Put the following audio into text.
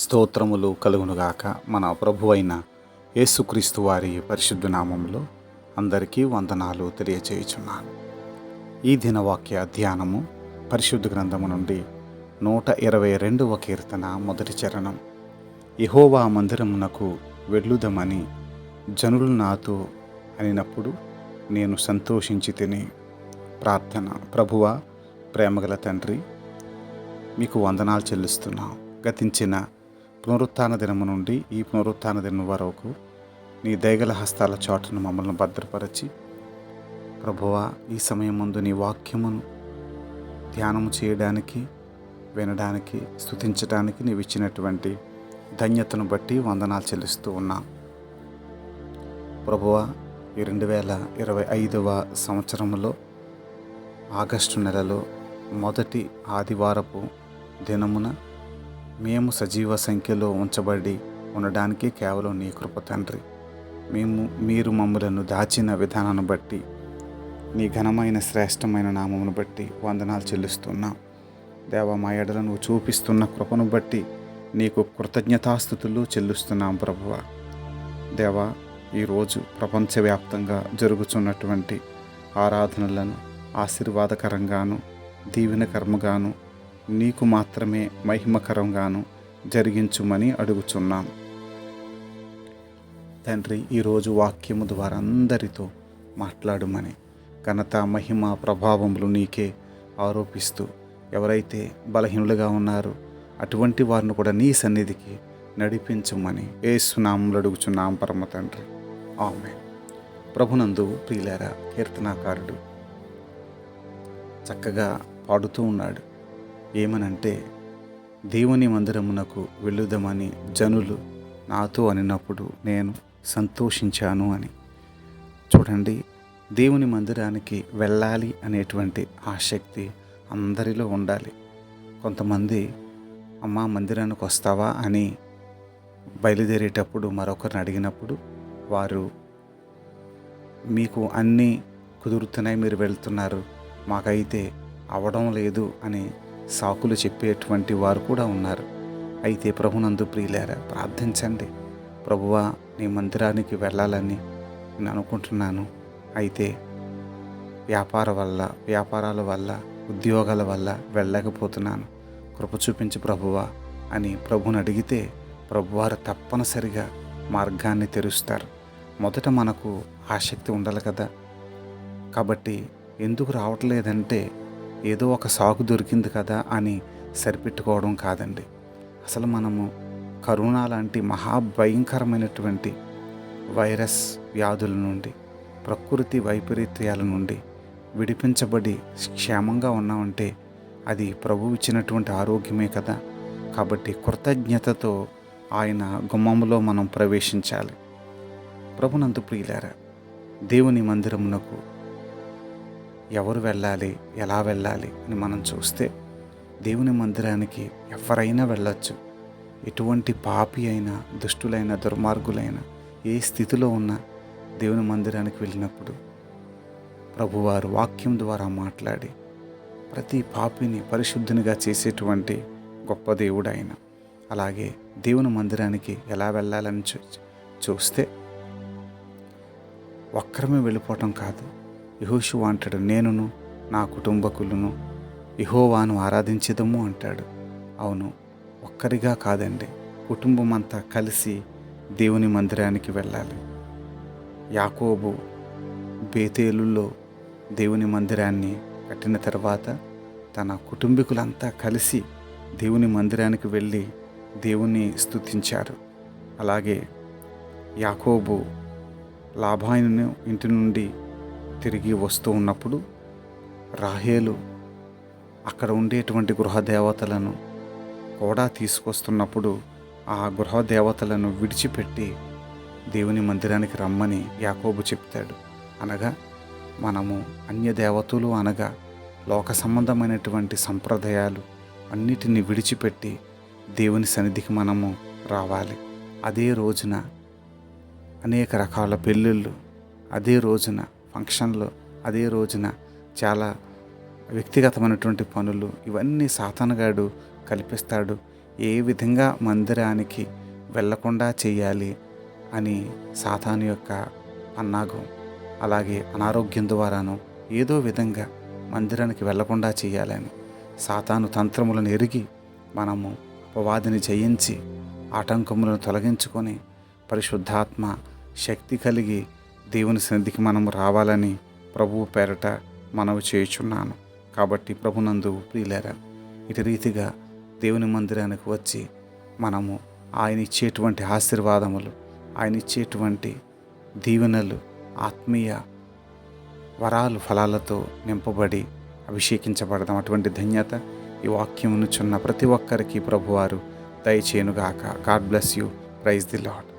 స్తోత్రములు కలుగునుగాక. మన ప్రభువైన యేసుక్రీస్తు వారి పరిశుద్ధ నామంలో అందరికీ వందనాలు తెలియచేయుచున్నాను. ఈ దినవాక్య ధ్యానము పరిశుద్ధ గ్రంథము నుండి నూట ఇరవై రెండవ కీర్తన మొదటి చరణం. ఇహోవా మందిరమునకు వెళ్ళుదమని జనులు నాతో అనినప్పుడు నేను సంతోషించి తిని ప్రార్థన. ప్రభువ ప్రేమగల తండ్రి మీకు వందనాలు చెల్లిస్తున్నాం. గతించిన పునరుత్థాన దినము నుండి ఈ పునరుత్థాన దినం వరకు నీ దయగల హస్తాల చాటును మమ్మల్ని భద్రపరచి ప్రభువా ఈ సమయం ముందు నీ వాక్యమును ధ్యానము చేయడానికి వినడానికి స్థుతించడానికి నీవు ఇచ్చినటువంటి ధన్యతను బట్టి వందనాలు చెల్లిస్తూ ఉన్నాం. ప్రభువా ఈ రెండు వేల ఇరవై ఐదవ సంవత్సరంలో ఆగస్టు నెలలో మొదటి ఆదివారపు దినమున మేము సజీవ సంఖ్యలో ఉంచబడి ఉండడానికి కేవలం నీ కృప తండ్రి. మేము మీరు మమ్మలను దాచిన విధానాన్ని బట్టి నీ ఘనమైన శ్రేష్టమైన నామమును బట్టి వందనాలు చెల్లిస్తున్నాం. దేవ మా ఎడల నువ్వు చూపిస్తున్న కృపను బట్టి నీకు కృతజ్ఞతాస్థుతులు చెల్లిస్తున్నాం ప్రభువ. దేవా ఈరోజు ప్రపంచవ్యాప్తంగా జరుగుతున్నటువంటి ఆరాధనలను ఆశీర్వాదకరంగాను దీవెనకర్మగాను నీకు మాత్రమే మహిమకరంగాను జరిగించుమని అడుగుచున్నాం. తండ్రి ఈరోజు వాక్యము ద్వారా అందరితో మాట్లాడుమని ఘనత మహిమ ప్రభావములు నీకే ఆరోపిస్తూ ఎవరైతే బలహీనులుగా ఉన్నారో అటువంటి వారిని కూడా నీ సన్నిధికి నడిపించమని ఏసునామములు అడుగుచున్నాం పరమ తండ్రి. ఆమె ప్రభునందు ప్రియులారా కీర్తనాకారుడు చక్కగా పాడుతూ ఉన్నాడు. ఏమనంటే దేవుని మందిరమునకు వెళ్ళుదామని జనులు నాతో అనినప్పుడు నేను సంతోషించాను అని. చూడండి దేవుని మందిరానికి వెళ్ళాలి అనేటువంటి ఆసక్తి అందరిలో ఉండాలి. కొంతమంది అమ్మా మందిరానికి వస్తావా? అని బయలుదేరేటప్పుడు మరొకరిని అడిగినప్పుడు వారు మీకు అన్నీ కుదురుతున్నాయి మీరు వెళ్తున్నారు. మాకైతే అవడం లేదు అని సాకులు చెప్పేటువంటి వారు కూడా ఉన్నారు. అయితే ప్రభునందు ప్రియులారా ప్రార్థించండి. ప్రభువా నీ మందిరానికి వెళ్ళాలని నేను అనుకుంటున్నాను. అయితే వ్యాపార వల్ల వ్యాపారాల వల్ల ఉద్యోగాల వల్ల వెళ్ళలేకపోతున్నాను. కృప చూపించి ప్రభువా అని ప్రభుని అడిగితే ప్రభువారు తప్పనిసరిగా మార్గాన్ని తెరుస్తారు. మొదట మనకు ఆసక్తి ఉండాలి కదా. కాబట్టి ఎందుకు రావట్లేదంటే ఏదో ఒక సాకు దొరికింది కదా అని సరిపెట్టుకోవడం కాదండి. అసలు మనము కరోనా లాంటి మహాభయంకరమైనటువంటి వైరస్ వ్యాధుల నుండి ప్రకృతి వైపరీత్యాల నుండి విడిపించబడి క్షేమంగా ఉన్నామంటే అది ప్రభు ఇచ్చినటువంటి ఆరోగ్యమే కదా. కాబట్టి కృతజ్ఞతతో ఆయన గుమ్మంలో మనం ప్రవేశించాలి. ప్రభునందు ప్రియులారా దేవుని మందిరమునకు ఎవరు వెళ్ళాలి ఎలా వెళ్ళాలి అని మనం చూస్తే దేవుని మందిరానికి ఎవరైనా వెళ్ళొచ్చు. ఎటువంటి పాపి అయినా దుష్టులైన దుర్మార్గులైన ఏ స్థితిలో ఉన్నా దేవుని మందిరానికి వెళ్ళినప్పుడు ప్రభువారు వాక్యం ద్వారా మాట్లాడి ప్రతి పాపిని పరిశుద్ధునిగా చేసేటువంటి గొప్ప దేవుడు ఆయన అలాగే దేవుని మందిరానికి ఎలా వెళ్ళాలని చూ చూస్తే ఒక్కరమే వెళ్ళిపోవటం కాదు. యహోషు అంటాడు నేనును నా కుటుంబకులను ఇహోవాను ఆరాధించదము అంటాడు. అవును ఒక్కరిగా కాదండి కుటుంబం అంతా కలిసి దేవుని మందిరానికి వెళ్ళాలి. యాకోబు బేతేలులో దేవుని మందిరాన్ని కట్టిన తర్వాత తన కుటుంబీకులంతా కలిసి దేవుని మందిరానికి వెళ్ళి దేవుని స్తుతించారు. అలాగే యాకోబు లాభాయిను ఇంటి నుండి తిరిగి వస్తూ ఉన్నప్పుడు రాహేలు అక్కడ ఉండేటువంటి గృహదేవతలను కూడా తీసుకొస్తున్నప్పుడు ఆ గృహదేవతలను విడిచిపెట్టి దేవుని మందిరానికి రమ్మని యాకోబు చెప్తాడు. అనగా మనము అన్య దేవతలు అనగా లోక సంబంధమైనటువంటి సంప్రదాయాలు అన్నిటిని విడిచిపెట్టి దేవుని సన్నిధికి మనము రావాలి. అదే రోజున అనేక రకాల పెళ్ళిళ్ళు అదే రోజున ఫంక్షన్లు అదే రోజున చాలా వ్యక్తిగతమైనటువంటి పనులు ఇవన్నీ సాతానగాడు కల్పిస్తాడు. ఏ విధంగా మందిరానికి వెళ్ళకుండా చేయాలి అని సాతాను యొక్క అన్నాగం అలాగే అనారోగ్యం ద్వారాను ఏదో విధంగా మందిరానికి వెళ్ళకుండా చేయాలని సాతాను తంత్రములను ఎరిగి మనము అపవాదిని జయించి ఆటంకములను తొలగించుకొని పరిశుద్ధాత్మ శక్తి కలిగి దేవుని సన్నిధికి మనం రావాలని ప్రభువు పేరట మనవి చేయుచున్నాను. కాబట్టి ప్రభునందు ప్రియులేరా ఇటు రీతిగా దేవుని మందిరానికి వచ్చి మనము ఆయన ఇచ్చేటువంటి ఆశీర్వాదములు ఆయన ఇచ్చేటువంటి దీవెనలు ఆత్మీయ వరాలు ఫలాలతో నింపబడి అభిషేకించబడదాం. అటువంటి ధన్యత ఈ వాక్యమును చున్న ప్రతి ఒక్కరికి ప్రభువారు దయచేయునుగాక. God bless you. Praise the Lord